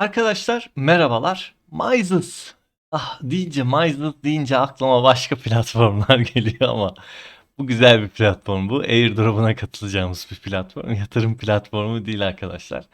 Arkadaşlar merhabalar. Myzus. Ah deyince Myzus deyince aklıma başka platformlar geliyor ama bu güzel bir platform bu. Airdrop'una katılacağımız bir platform. Yatırım platformu değil arkadaşlar.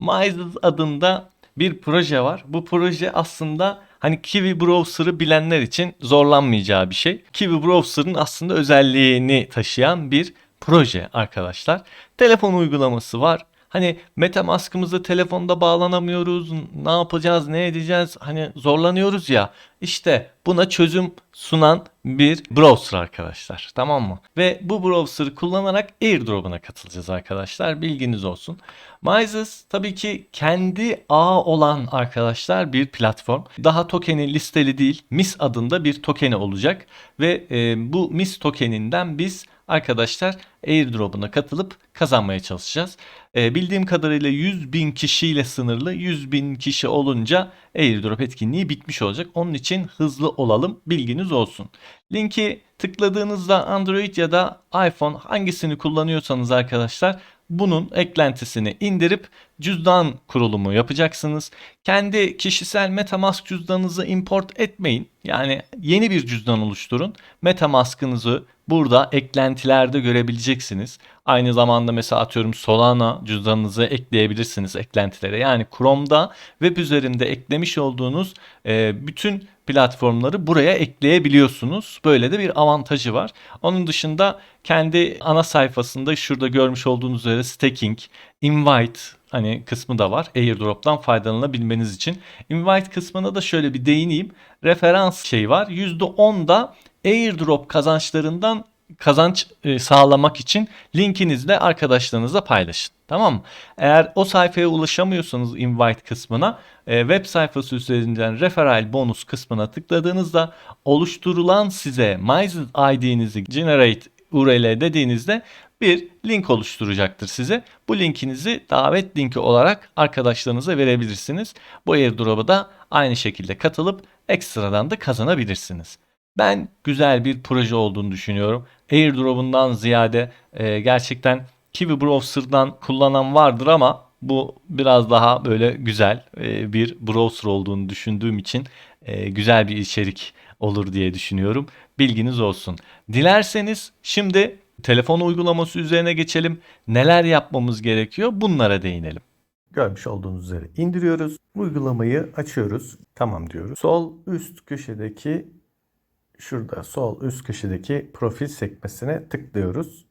Myzus adında bir proje var. Bu proje aslında hani Kiwi Browser'ı bilenler için zorlanmayacağı bir şey. Kiwi Browser'ın aslında özelliğini taşıyan bir proje arkadaşlar. Telefon uygulaması var. Hani MetaMask'ımızı telefonda bağlanamıyoruz. Ne yapacağız, ne edeceğiz? Hani zorlanıyoruz ya. İşte buna çözüm sunan bir browser arkadaşlar. Tamam mı? Ve bu browser'ı kullanarak airdrop'una katılacağız arkadaşlar. Bilginiz olsun. Myzus tabii ki kendi ağı olan arkadaşlar bir platform. Daha tokeni listeli değil. MIS adında bir tokeni olacak. Ve e, bu MIS tokeninden biz arkadaşlar airdrop'una katılıp kazanmaya çalışacağız. E, bildiğim kadarıyla 100 bin kişiyle sınırlı. 100 bin kişi olunca airdrop etkinliği bitmiş olacak. Onun için hızlı olalım. Bilginiz olsun. Linki tıkladığınızda Android ya da iPhone hangisini kullanıyorsanız arkadaşlar bunun eklentisini indirip cüzdan kurulumu yapacaksınız. Kendi kişisel MetaMask cüzdanınızı import etmeyin. Yani yeni bir cüzdan oluşturun. MetaMask'ınızı burada eklentilerde görebileceksiniz. Aynı zamanda mesela atıyorum Solana cüzdanınızı ekleyebilirsiniz eklentilere. Yani Chrome'da web üzerinde eklemiş olduğunuz e, bütün platformları buraya ekleyebiliyorsunuz. Böyle de bir avantajı var. Onun dışında kendi ana sayfasında şurada görmüş olduğunuz üzere staking, invite hani kısmı da var. Airdrop'tan faydalanabilmeniz için. Invite kısmına da şöyle bir değineyim. Referans şey var. %10 da airdrop kazançlarından kazanç e, sağlamak için linkinizle arkadaşlarınızla paylaşın. Tamam mı? Eğer o sayfaya ulaşamıyorsanız invite kısmına e, web sayfası üzerinden referral bonus kısmına tıkladığınızda oluşturulan size MyZone ID'nizi generate URL dediğinizde bir link oluşturacaktır size. Bu linkinizi davet linki olarak arkadaşlarınıza verebilirsiniz. Bu airdrop'a da aynı şekilde katılıp ekstradan da kazanabilirsiniz. Ben güzel bir proje olduğunu düşünüyorum. Airdrop'undan ziyade e, gerçekten Kiwi Browser'dan kullanan vardır ama bu biraz daha böyle güzel e, bir browser olduğunu düşündüğüm için e, güzel bir içerik olur diye düşünüyorum. Bilginiz olsun. Dilerseniz şimdi telefon uygulaması üzerine geçelim. Neler yapmamız gerekiyor bunlara değinelim. Görmüş olduğunuz üzere indiriyoruz. Uygulamayı açıyoruz. Tamam diyoruz. Sol üst köşedeki şurada sol üst köşedeki profil sekmesine tıklıyoruz.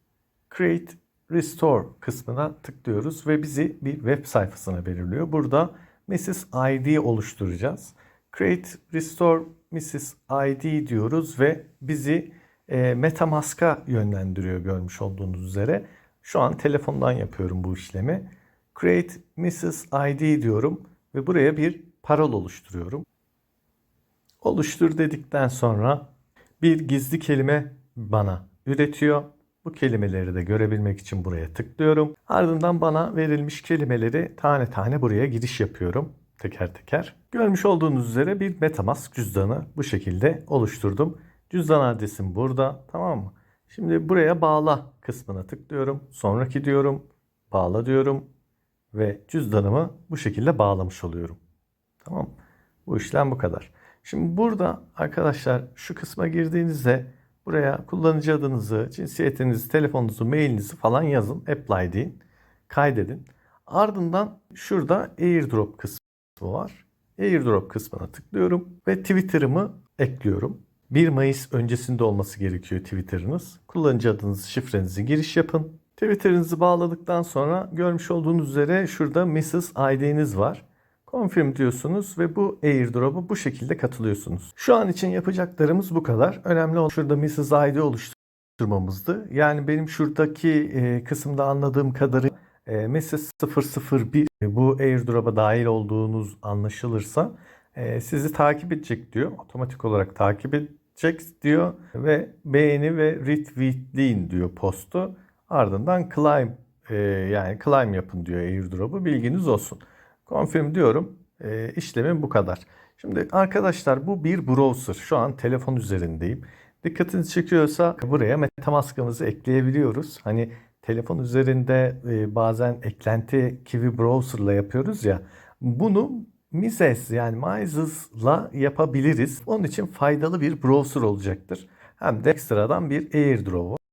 Create Restore kısmına tıklıyoruz ve bizi bir web sayfasına belirliyor. Burada Mrs. ID oluşturacağız. Create Restore Mrs. ID diyoruz ve bizi e, Metamask'a yönlendiriyor görmüş olduğunuz üzere. Şu an telefondan yapıyorum bu işlemi. Create Mrs. ID diyorum ve buraya bir parol oluşturuyorum. Oluştur dedikten sonra bir gizli kelime bana üretiyor. Bu kelimeleri de görebilmek için buraya tıklıyorum. Ardından bana verilmiş kelimeleri tane tane buraya giriş yapıyorum teker teker. Görmüş olduğunuz üzere bir Metamask cüzdanı bu şekilde oluşturdum. Cüzdan adresim burada tamam mı? Şimdi buraya bağla kısmına tıklıyorum. Sonraki diyorum. Bağla diyorum. Ve cüzdanımı bu şekilde bağlamış oluyorum. Tamam Bu işlem bu kadar. Şimdi burada arkadaşlar şu kısma girdiğinizde buraya kullanıcı adınızı, cinsiyetinizi, telefonunuzu, mailinizi falan yazın. Apply deyin. Kaydedin. Ardından şurada airdrop kısmı var. Airdrop kısmına tıklıyorum ve Twitter'ımı ekliyorum. 1 Mayıs öncesinde olması gerekiyor Twitter'ınız. Kullanıcı adınızı, şifrenizi giriş yapın. Twitter'ınızı bağladıktan sonra görmüş olduğunuz üzere şurada Mrs. ID'niz var. Confirm diyorsunuz ve bu airdrop'a bu şekilde katılıyorsunuz. Şu an için yapacaklarımız bu kadar. Önemli olan şurada Mrs. ID oluşturmamızdı. Yani benim şuradaki e, kısımda anladığım kadarıyla e, Mrs. 001 bu airdrop'a dahil olduğunuz anlaşılırsa e, sizi takip edecek diyor. Otomatik olarak takip edecek diyor ve beğeni ve retweetleyin diyor postu. Ardından climb e, yani climb yapın diyor airdrop'u bilginiz olsun. Confirm diyorum. E, işlemim bu kadar. Şimdi arkadaşlar bu bir browser. Şu an telefon üzerindeyim. Dikkatinizi çekiyorsa buraya MetaMask'ımızı ekleyebiliyoruz. Hani telefon üzerinde e, bazen eklenti Kiwi Browser'la yapıyoruz ya. Bunu Mises yani Mises'la yapabiliriz. Onun için faydalı bir browser olacaktır. Hem de ekstradan bir airdrop var.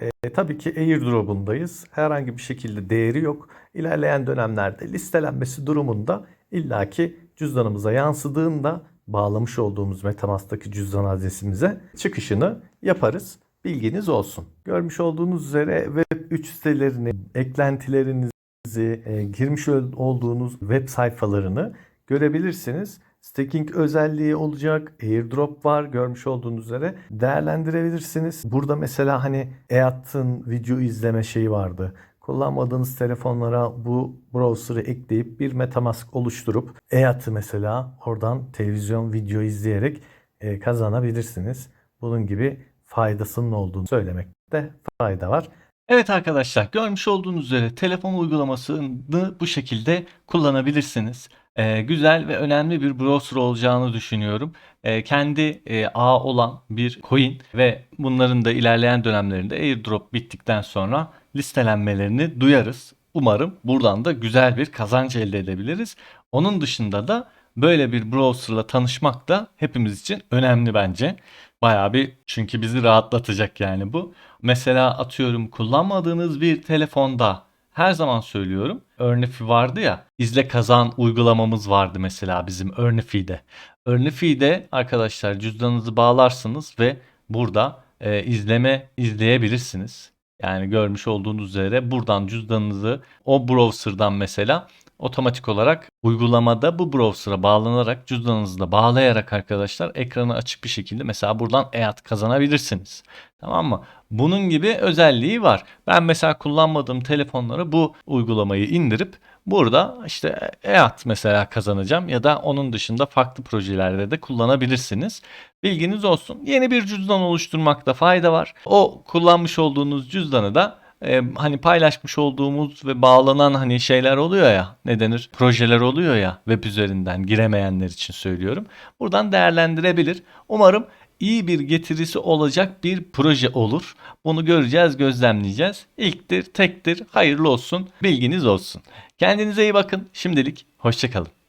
E, tabii ki airdrop'undayız. Herhangi bir şekilde değeri yok. İlerleyen dönemlerde listelenmesi durumunda illaki cüzdanımıza yansıdığında bağlamış olduğumuz Metamask'taki cüzdan adresimize çıkışını yaparız. Bilginiz olsun. Görmüş olduğunuz üzere Web3 sitelerini, eklentilerinizi, e, girmiş ol- olduğunuz web sayfalarını görebilirsiniz. Staking özelliği olacak. Airdrop var görmüş olduğunuz üzere. Değerlendirebilirsiniz. Burada mesela hani EAT'ın video izleme şeyi vardı. Kullanmadığınız telefonlara bu browser'ı ekleyip bir Metamask oluşturup EAT'ı mesela oradan televizyon video izleyerek e, kazanabilirsiniz. Bunun gibi faydasının olduğunu söylemekte fayda var. Evet arkadaşlar görmüş olduğunuz üzere telefon uygulamasını bu şekilde kullanabilirsiniz. Ee, güzel ve önemli bir browser olacağını düşünüyorum. Ee, kendi e, ağı olan bir coin ve bunların da ilerleyen dönemlerinde airdrop bittikten sonra listelenmelerini duyarız. Umarım buradan da güzel bir kazanç elde edebiliriz. Onun dışında da böyle bir browserla tanışmak da hepimiz için önemli bence. Bayağı bir çünkü bizi rahatlatacak yani bu. Mesela atıyorum kullanmadığınız bir telefonda her zaman söylüyorum. Earnify vardı ya. izle kazan uygulamamız vardı mesela bizim Earnify'de. Earnify'de arkadaşlar cüzdanınızı bağlarsınız ve burada e, izleme izleyebilirsiniz. Yani görmüş olduğunuz üzere buradan cüzdanınızı o browser'dan mesela otomatik olarak uygulamada bu browser'a bağlanarak cüzdanınızı da bağlayarak arkadaşlar ekranı açık bir şekilde mesela buradan EAT kazanabilirsiniz. Tamam mı? Bunun gibi özelliği var. Ben mesela kullanmadığım telefonlara bu uygulamayı indirip burada işte EAT mesela kazanacağım ya da onun dışında farklı projelerde de kullanabilirsiniz. Bilginiz olsun. Yeni bir cüzdan oluşturmakta fayda var. O kullanmış olduğunuz cüzdanı da e, hani paylaşmış olduğumuz ve bağlanan hani şeyler oluyor ya ne denir projeler oluyor ya web üzerinden giremeyenler için söylüyorum. Buradan değerlendirebilir. Umarım iyi bir getirisi olacak bir proje olur. Bunu göreceğiz, gözlemleyeceğiz. İlktir, tektir, hayırlı olsun, bilginiz olsun. Kendinize iyi bakın. Şimdilik hoşçakalın.